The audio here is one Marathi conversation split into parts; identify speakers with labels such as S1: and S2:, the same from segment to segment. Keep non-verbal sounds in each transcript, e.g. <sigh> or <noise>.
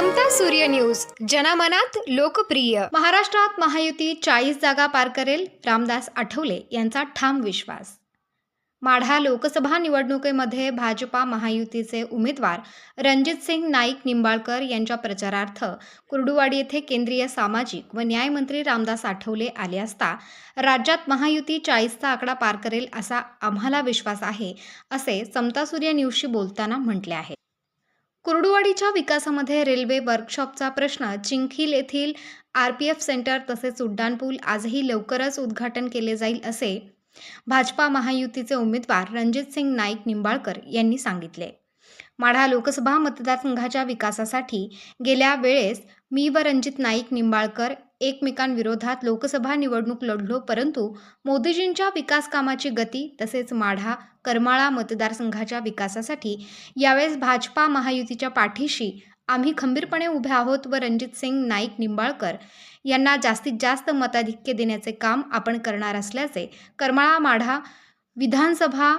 S1: समता सूर्य न्यूज. जनमनात लोकप्रिय. महाराष्ट्रात महायुती चाळीस जागा पार करेल रामदास आठवले यांचा ठाम विश्वास. माढा लोकसभा निवडणुकीमध्ये भाजपा महायुतीचे उमेदवार रणजित सिंग नाईक निंबाळकर यांच्या प्रचारार्थ कुर्डुवाडी येथे केंद्रीय सामाजिक व न्यायमंत्री रामदास आठवले आले असता राज्यात महायुती चाळीसचा आकडा पार करेल असा आम्हाला विश्वास आहे असे समता सूर्य न्यूजशी बोलताना म्हटले आहे. कुर्डुवाडीच्या विकासामध्ये रेल्वे वर्कशॉपचा प्रश्न चिंखील येथील आर पी एफ सेंटर तसेच उड्डाणपूल आजही लवकरच उद्घाटन केले जाईल असे भाजपा महायुतीचे उमेदवार रणजित सिंग नाईक निंबाळकर यांनी सांगितले. माढा लोकसभा मतदारसंघाच्या विकासासाठी गेल्या वेळेस मी व रणजित नाईक निंबाळकर एकमेकांविरोधात लोकसभा निवडणूक लढलो परंतु मोदीजींच्या विकास कामाची गती तसेच माढा करमाळा मतदारसंघाच्या विकासासाठी यावेळेस भाजपा महायुतीच्या पाठीशी आम्ही खंबीरपणे उभे आहोत व रणजित सिंग नाईक निंबाळकर यांना जास्तीत जास्त मताधिक्य देण्याचे काम आपण करणार असल्याचे करमाळा माढा विधानसभा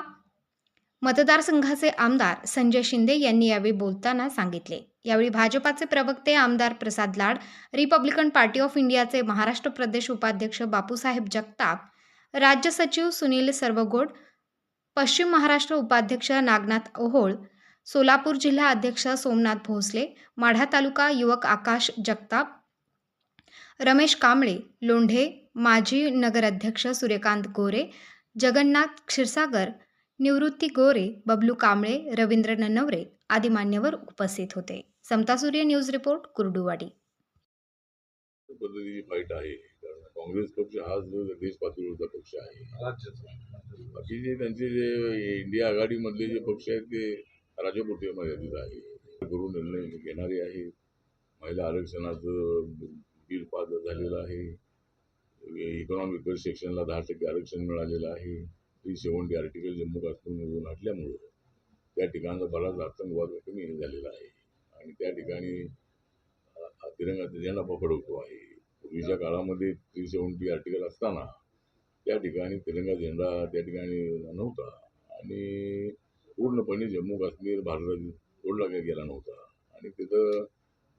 S1: मतदारसंघाचे आमदार संजय शिंदे यांनी यावेळी बोलताना सांगितले. यावेळी भाजपाचे प्रवक्ते आमदार Prasad Lad Republican party of इंडियाचे महाराष्ट्र प्रदेश उपाध्यक्ष बापूसाहेब जगताप राज्य सचिव सुनील सर्वगोड पश्चिम महाराष्ट्र उपाध्यक्ष नागनाथ ओहोळ सोलापूर जिल्हा अध्यक्ष सोमनाथ भोसले माढा तालुका युवक आकाश जगताप रमेश कांबळे लोंढे माजी नगराध्यक्ष सूर्यकांत गोरे जगन्नाथ क्षीरसागर निवृत्ती गोरे बबलू कांबळे रवींद्र ननवरे आदी मान्यवर उपस्थित होते. Samatasurya news report Kurduwadi.
S2: पद्धतीची फाईट आहे कारण काँग्रेस पक्ष हा जो देश पातळीवरचा पक्ष आहे.
S3: राज्याचा
S2: बाकीचे त्यांचे जे इंडिया आघाडीमधले जे पक्ष आहेत ते राज्यपुरते मर्यादित आहे. करून निर्णय घेणारे आहे महिला आरक्षणाचं बिल पास झालेलं आहे. इकॉनॉमिकल सेक्शनला दहा टक्के आरक्षण मिळालेलं आहे. थ्री सेवन्टी आर्टिकल जम्मू काश्मीरमधून हटल्यामुळं त्या ठिकाणचा बराच आतंकवाद कमी झालेला आहे. आणि त्या ठिकाणी हा तिरंगाचा झेंडा पकडवतो आहे. पूर्वीच्या काळामध्ये थ्री सेवन्टी आर्टिकल असताना त्या ठिकाणी तिरंगा झेंडा त्या ठिकाणी नव्हता. आणि पूर्णपणे जम्मू काश्मीर भारतात जोडला गेला नव्हता. आणि तिथं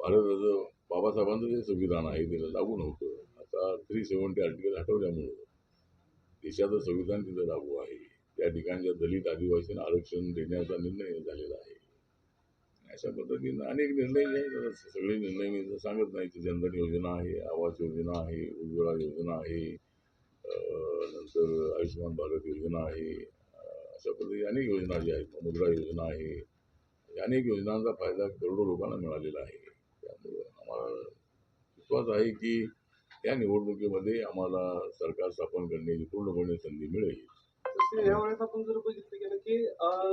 S2: भारताचं बाबासाहेबांचं जे संविधान आहे त्याला लागू नव्हतं. आता थ्री सेवन्टी आर्टिकल हटवल्यामुळं देशाचं संविधान तिथं लागू आहे. त्या ठिकाणच्या दलित आदिवासींना आरक्षण देण्याचा निर्णय झालेला आहे. अशा पद्धतीनं अनेक निर्णय घ्यायचे सगळे निर्णय मी सांगत नाही की जनधन योजना आहे आवास योजना आहे उज्ज्वला योजना आहे नंतर आयुष्यमान भारत योजना आहे अशा पद्धती अनेक योजना ज्या आहेत मुद्रा योजना आहे. या अनेक योजनांचा फायदा करोडो लोकांना मिळालेला आहे. त्यामुळं आम्हाला विश्वास आहे की या निवडणुकीमध्ये आम्हाला सरकार स्थापन करण्याची पूर्णपणे संधी मिळेल.
S3: तसे यावेळेस आपण जर बघितलं गेलं की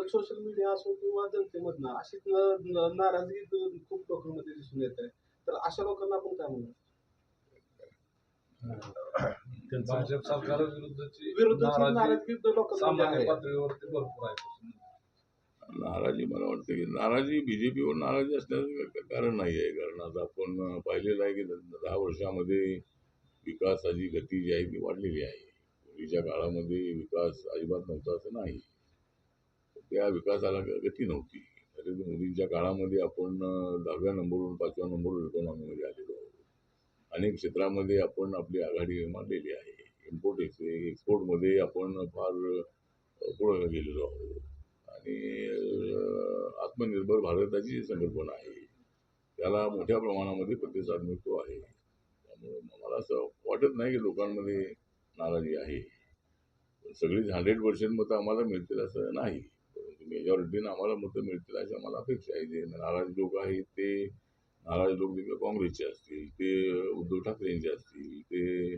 S3: सोशल मीडिया असो किंवा जनतेमधनं अशी न- न- नाराजगी खूप लोकांमध्ये दिसून येत आहे. तर अशा लोकांना आपण काय म्हणू?
S4: भाजप सामान्य
S3: आहे.
S4: पातळीवरती भरपूर आहे.
S2: नाराजी मला वाटतं की नाराजी बी जे पीवर नाराजी असण्याचं कारण नाही आहे. कारण आता आपण पाहिलेलं आहे की दहा वर्षामध्ये विकासाची गती जी आहे ती वाढलेली आहे. पूर्वीच्या काळामध्ये विकास अजिबात नव्हता असं नाही. त्या विकासाला ग- गती नव्हती. नरेंद्र मोदींच्या काळामध्ये आपण दहाव्या नंबरवरून पाचव्या नंबरवर इकॉनॉमीमध्ये आलेलो आहोत. अनेक क्षेत्रामध्ये आपण आपली आघाडी मांडलेली आहे. इम्पोर्ट एक्सपोर्टमध्ये आपण फार पुढं पुढे गेलेलो आहोत. आणि आत्मनिर्भर भारताची जी संकल्पना आहे. त्याला मोठ्या प्रमाणामध्ये प्रतिसाद मिळतो आहे. त्यामुळे मला असं वाटत नाही की लोकांमध्ये नाराजी आहे. सगळीच हंड्रेड पर्सेंट मतं आम्हाला मिळतील असं नाही. परंतु मेजॉरिटीनं आम्हाला मतं मिळतील अशी आम्हाला अपेक्षा आहे. जे नाराज लोक आहेत ते नाराज लोक देखील काँग्रेसचे असतील ते उद्धव ठाकरेंचे असतील ते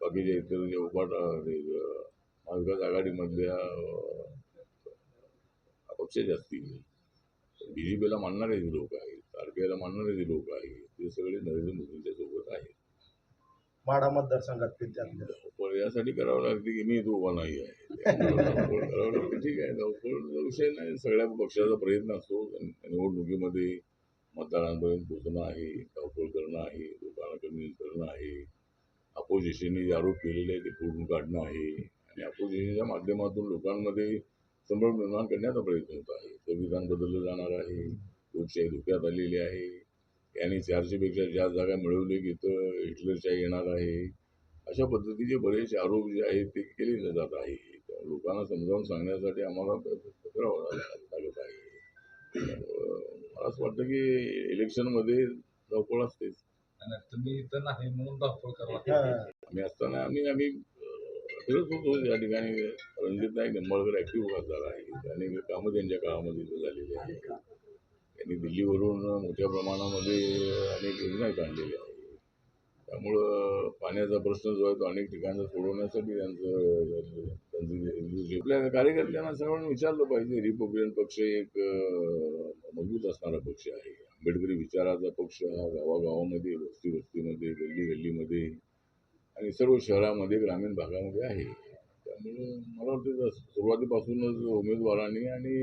S2: बाकीचे इतर जे उभाटा महाविकास आघाडीमधल्या अं, अपक्षाचे असतील. बी जे पीला मानणारे जे लोक आहेत आर पी आयला मानणारे जे लोक आहेत ते सगळे नरेंद्र मोदींच्या सोबत आहेत.
S5: माढा मतदारसंघात ते त्यातले
S2: धावपळ यासाठी करावं लागते की मी तो उभा नाही आहे. त्यामुळे धावपळ <laughs> करावं लागते. ठीक आहे धावपळचा विषय नाही सगळ्या पक्षाचा प्रयत्न असतो निवडणुकीमध्ये मतदारांपर्यंत पोहोचणं आहे धावपळ करणं आहे लोकांना कन्व्हिन्स करणं आहे. अपोजिशनने जे आरोप केलेले आहे ते फोडून काढणं आहे. आणि अपोजिशनच्या माध्यमातून लोकांमध्ये संभ्रम निर्माण करण्याचा प्रयत्न होत आहे. संविधान बदललं जाणार आहे. लोकशाही धोक्यात आलेली आहे. यांनी चारशेपेक्षा जास्त जागा मिळवली की तर हिटलरशाही येणार आहे. अशा पद्धतीचे बरेचसे आरोप जे आहेत ते केले जात आहे. लोकांना समजावून सांगण्यासाठी आम्हाला करावं लागत आहे. मला असं वाटतं की इलेक्शनमध्ये धावपळ असतेच.
S4: आणि तुम्ही इथं नाही म्हणून धावपळ
S5: हा.
S4: लागतं.
S2: आम्ही असताना आम्ही आम्ही फिरत होतो या ठिकाणी. रणजित नाईक निंबाळकर ॲक्टिव्ह खासदार आहे आणि कामं त्यांच्या काळामध्ये इथं झालेली आहे त्यांनी दिल्लीवरून मोठ्या प्रमाणामध्ये अनेक योजना काढलेल्या आहेत. त्यामुळं पाण्याचा प्रश्न जो आहे तो अनेक ठिकाणचा सोडवण्यासाठी त्यांचं त्यांचं आपल्या कार्यकर्त्यांना सर्वांना विचारलं पाहिजे. रिपब्लिकन पक्ष एक मजबूत असणारा पक्ष आहे. आंबेडकरी विचाराचा पक्ष हा गावागावामध्ये वस्ती वस्तीमध्ये गल्ली गल्लीमध्ये आणि सर्व शहरामध्ये ग्रामीण भागामध्ये आहे. त्यामुळं मला वाटतं सुरुवातीपासूनच उमेदवारांनी आणि